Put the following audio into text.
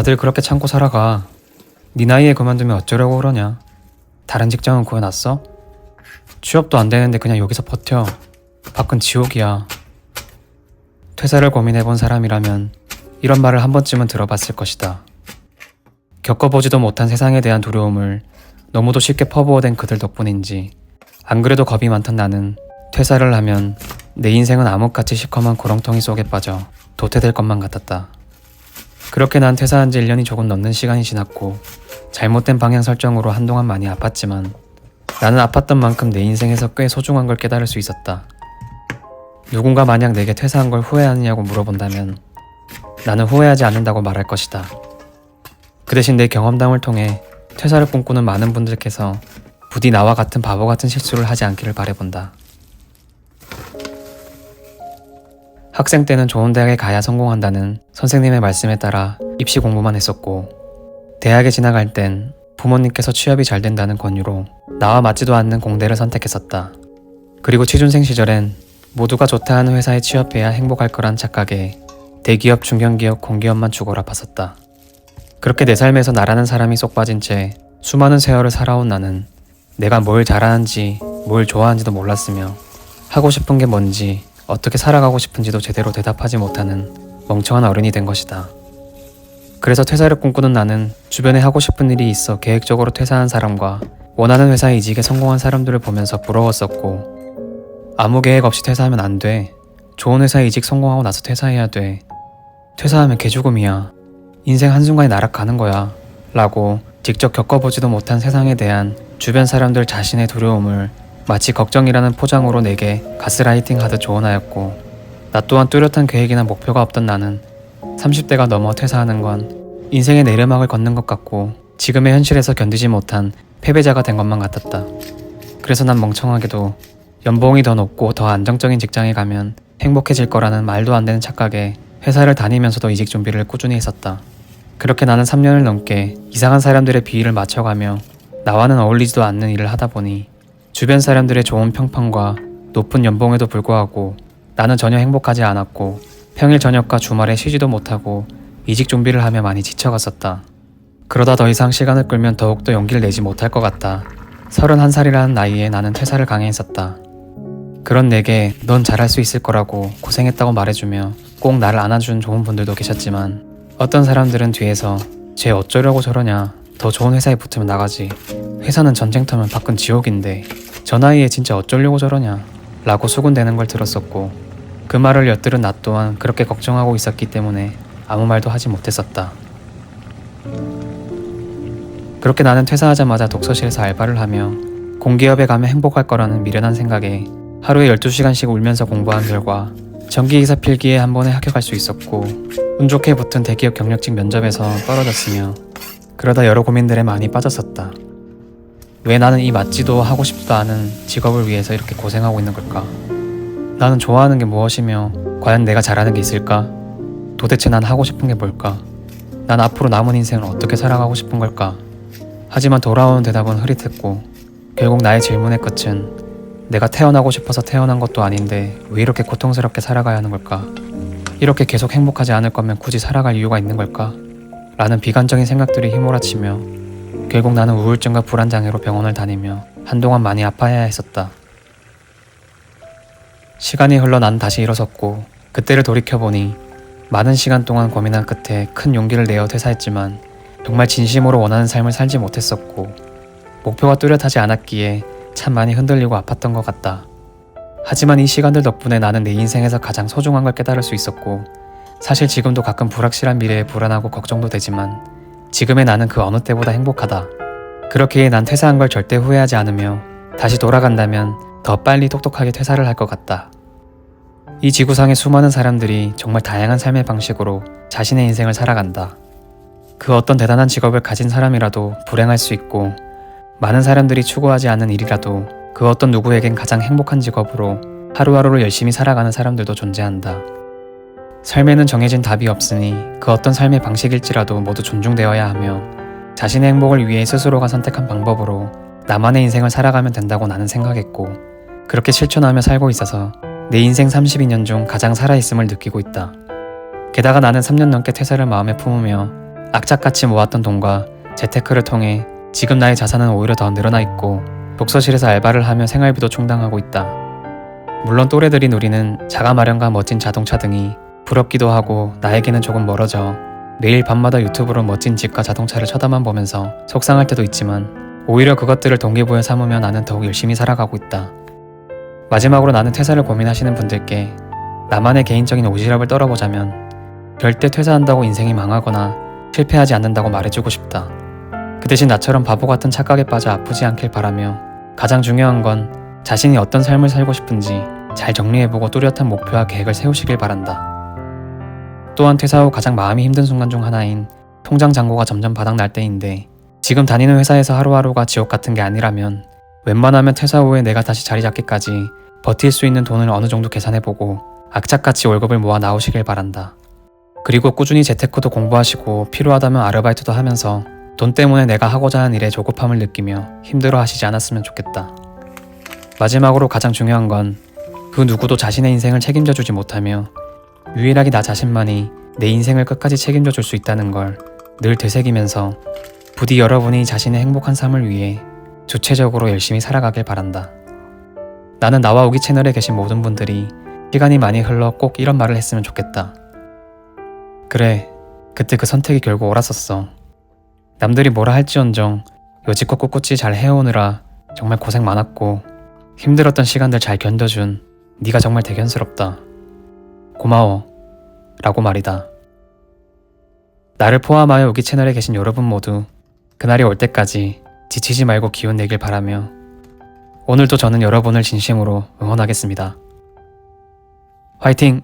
다들 그렇게 참고 살아가. 네 나이에 그만두면 어쩌려고 그러냐? 다른 직장은 구해놨어? 취업도 안 되는데 그냥 여기서 버텨. 밖은 지옥이야. 퇴사를 고민해본 사람이라면 이런 말을 한 번쯤은 들어봤을 것이다. 겪어보지도 못한 세상에 대한 두려움을 너무도 쉽게 퍼부어댄 그들 덕분인지 안 그래도 겁이 많던 나는 퇴사를 하면 내 인생은 암흑같이 시커먼 구렁텅이 속에 빠져 도태될 것만 같았다. 그렇게 난 퇴사한 지 1년이 조금 넘는 시간이 지났고 잘못된 방향 설정으로 한동안 많이 아팠지만 나는 아팠던 만큼 내 인생에서 꽤 소중한 걸 깨달을 수 있었다. 누군가 만약 내게 퇴사한 걸 후회하느냐고 물어본다면 나는 후회하지 않는다고 말할 것이다. 그 대신 내 경험담을 통해 퇴사를 꿈꾸는 많은 분들께서 부디 나와 같은 바보 같은 실수를 하지 않기를 바래본다. 학생 때는 좋은 대학에 가야 성공한다는 선생님의 말씀에 따라 입시 공부만 했었고, 대학에 진학할 땐 부모님께서 취업이 잘 된다는 권유로 나와 맞지도 않는 공대를 선택했었다. 그리고 취준생 시절엔 모두가 좋다 하는 회사에 취업해야 행복할 거란 착각에 대기업, 중견기업, 공기업만 죽어라 봤었다. 그렇게 내 삶에서 나라는 사람이 쏙 빠진 채 수많은 세월을 살아온 나는 내가 뭘 잘하는지 뭘 좋아하는지도 몰랐으며 하고 싶은 게 뭔지 어떻게 살아가고 싶은지도 제대로 대답하지 못하는 멍청한 어른이 된 것이다. 그래서 퇴사를 꿈꾸는 나는 주변에 하고 싶은 일이 있어 계획적으로 퇴사한 사람과 원하는 회사에 이직에 성공한 사람들을 보면서 부러웠었고 아무 계획 없이 퇴사하면 안 돼. 좋은 회사에 이직 성공하고 나서 퇴사해야 돼. 퇴사하면 개죽음이야. 인생 한순간에 날아가는 거야. 라고 직접 겪어보지도 못한 세상에 대한 주변 사람들 자신의 두려움을 마치 걱정이라는 포장으로 내게 가스라이팅 하듯 조언하였고 나 또한 뚜렷한 계획이나 목표가 없던 나는 30대가 넘어 퇴사하는 건 인생의 내리막을 걷는 것 같고 지금의 현실에서 견디지 못한 패배자가 된 것만 같았다. 그래서 난 멍청하게도 연봉이 더 높고 더 안정적인 직장에 가면 행복해질 거라는 말도 안 되는 착각에 회사를 다니면서도 이직 준비를 꾸준히 했었다. 그렇게 나는 3년을 넘게 이상한 사람들의 비위를 맞춰가며 나와는 어울리지도 않는 일을 하다 보니 주변 사람들의 좋은 평판과 높은 연봉에도 불구하고 나는 전혀 행복하지 않았고 평일 저녁과 주말에 쉬지도 못하고 이직 준비를 하며 많이 지쳐갔었다. 그러다 더 이상 시간을 끌면 더욱더 용기를 내지 못할 것 같다. 31살이라는 나이에 나는 퇴사를 강행했었다. 그런 내게 넌 잘할 수 있을 거라고 고생했다고 말해주며 꼭 나를 안아준 좋은 분들도 계셨지만 어떤 사람들은 뒤에서 쟤 어쩌려고 저러냐 더 좋은 회사에 붙으면 나가지 회사는 전쟁터면 밖은 지옥인데 저 나이에 진짜 어쩌려고 저러냐 라고 수군대는 걸 들었었고 그 말을 엿들은 나 또한 그렇게 걱정하고 있었기 때문에 아무 말도 하지 못했었다. 그렇게 나는 퇴사하자마자 독서실에서 알바를 하며 공기업에 가면 행복할 거라는 미련한 생각에 하루에 12시간씩 울면서 공부한 결과 전기기사 필기에 한 번에 합격할 수 있었고 운 좋게 붙은 대기업 경력직 면접에서 떨어졌으며 그러다 여러 고민들에 많이 빠졌었다. 왜 나는 이 맞지도 하고 싶지도 않은 직업을 위해서 이렇게 고생하고 있는 걸까? 나는 좋아하는 게 무엇이며 과연 내가 잘하는 게 있을까? 도대체 난 하고 싶은 게 뭘까? 난 앞으로 남은 인생을 어떻게 살아가고 싶은 걸까? 하지만 돌아오는 대답은 흐릿했고 결국 나의 질문의 끝은 내가 태어나고 싶어서 태어난 것도 아닌데 왜 이렇게 고통스럽게 살아가야 하는 걸까? 이렇게 계속 행복하지 않을 거면 굳이 살아갈 이유가 있는 걸까? 라는 비관적인 생각들이 휘몰아치며 결국 나는 우울증과 불안장애로 병원을 다니며 한동안 많이 아파해야 했었다. 시간이 흘러 난 다시 일어섰고 그때를 돌이켜보니 많은 시간 동안 고민한 끝에 큰 용기를 내어 퇴사했지만 정말 진심으로 원하는 삶을 살지 못했었고 목표가 뚜렷하지 않았기에 참 많이 흔들리고 아팠던 것 같다. 하지만 이 시간들 덕분에 나는 내 인생에서 가장 소중한 걸 깨달을 수 있었고 사실 지금도 가끔 불확실한 미래에 불안하고 걱정도 되지만 지금의 나는 그 어느 때보다 행복하다. 그렇기에 난 퇴사한 걸 절대 후회하지 않으며 다시 돌아간다면 더 빨리 똑똑하게 퇴사를 할 것 같다. 이 지구상의 수많은 사람들이 정말 다양한 삶의 방식으로 자신의 인생을 살아간다. 그 어떤 대단한 직업을 가진 사람이라도 불행할 수 있고 많은 사람들이 추구하지 않는 일이라도 그 어떤 누구에겐 가장 행복한 직업으로 하루하루를 열심히 살아가는 사람들도 존재한다. 삶에는 정해진 답이 없으니 그 어떤 삶의 방식일지라도 모두 존중되어야 하며 자신의 행복을 위해 스스로가 선택한 방법으로 나만의 인생을 살아가면 된다고 나는 생각했고 그렇게 실천하며 살고 있어서 내 인생 32년 중 가장 살아있음을 느끼고 있다. 게다가 나는 3년 넘게 퇴사를 마음에 품으며 악착같이 모았던 돈과 재테크를 통해 지금 나의 자산은 오히려 더 늘어나 있고 독서실에서 알바를 하며 생활비도 충당하고 있다. 물론 또래들인 우리는 자가 마련과 멋진 자동차 등이 부럽기도 하고 나에게는 조금 멀어져 매일 밤마다 유튜브로 멋진 집과 자동차를 쳐다만 보면서 속상할 때도 있지만 오히려 그것들을 동기부여 삼으며 나는 더욱 열심히 살아가고 있다. 마지막으로 나는 퇴사를 고민하시는 분들께 나만의 개인적인 오지랖을 떨어보자면 절대 퇴사한다고 인생이 망하거나 실패하지 않는다고 말해주고 싶다. 그 대신 나처럼 바보 같은 착각에 빠져 아프지 않길 바라며 가장 중요한 건 자신이 어떤 삶을 살고 싶은지 잘 정리해보고 뚜렷한 목표와 계획을 세우시길 바란다. 또한 퇴사 후 가장 마음이 힘든 순간 중 하나인 통장 잔고가 점점 바닥날 때인데 지금 다니는 회사에서 하루하루가 지옥 같은 게 아니라면 웬만하면 퇴사 후에 내가 다시 자리 잡기까지 버틸 수 있는 돈을 어느 정도 계산해보고 악착같이 월급을 모아 나오시길 바란다. 그리고 꾸준히 재테크도 공부하시고 필요하다면 아르바이트도 하면서 돈 때문에 내가 하고자 하는 일에 조급함을 느끼며 힘들어 하시지 않았으면 좋겠다. 마지막으로 가장 중요한 건 그 누구도 자신의 인생을 책임져 주지 못하며 유일하게 나 자신만이 내 인생을 끝까지 책임져 줄 수 있다는 걸 늘 되새기면서 부디 여러분이 자신의 행복한 삶을 위해 주체적으로 열심히 살아가길 바란다. 나는 나와 우기 채널에 계신 모든 분들이 시간이 많이 흘러 꼭 이런 말을 했으면 좋겠다. 그래, 그때 그 선택이 결국 옳았었어. 남들이 뭐라 할지언정 여지껏 꿋꿋이 잘 해오느라 정말 고생 많았고 힘들었던 시간들 잘 견뎌준 네가 정말 대견스럽다. 고마워. 라고 말이다. 나를 포함하여 우기 채널에 계신 여러분 모두 그날이 올 때까지 지치지 말고 기운 내길 바라며 오늘도 저는 여러분을 진심으로 응원하겠습니다. 화이팅!